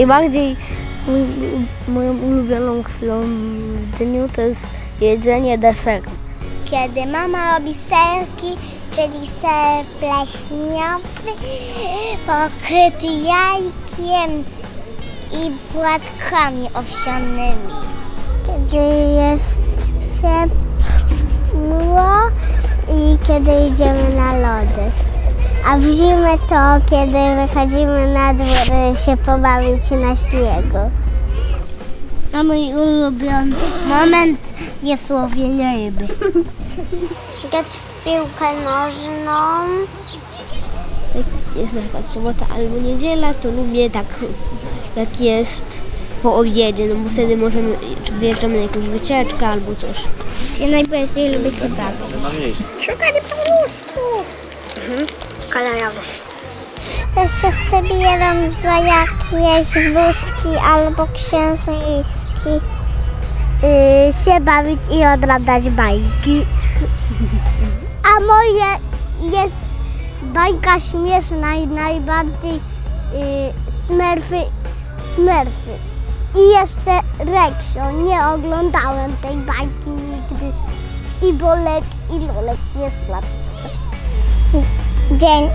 Najbardziej moją ulubioną chwilą w dniu to jest jedzenie deseru. Kiedy mama robi serki, czyli ser pleśniowy, pokryty jajkiem i płatkami owsianymi. Kiedy jest ciepło i kiedy idziemy na lody. A w zimę to, kiedy wychodzimy na dwór się pobawić na śniegu. A mój ulubiony moment jest łowienie ryby. Grać w piłkę nożną. Jak jest na przykład sobota albo niedziela, to lubię tak jak jest po obiedzie, no bo wtedy możemy, czy wyjeżdżamy na jakąś wycieczkę albo coś. Ja najbardziej lubię się bawić. Szukanie paluszków. Kolorowo. Też się zabieram za jakieś wózki albo księżyski. Yy, się bawić i odradzać bajki. A moje jest bajka śmieszna i najbardziej yy, smerfy. I jeszcze Reksio. Nie oglądałem tej bajki nigdy. I Bolek i Lolek jest dla Jen.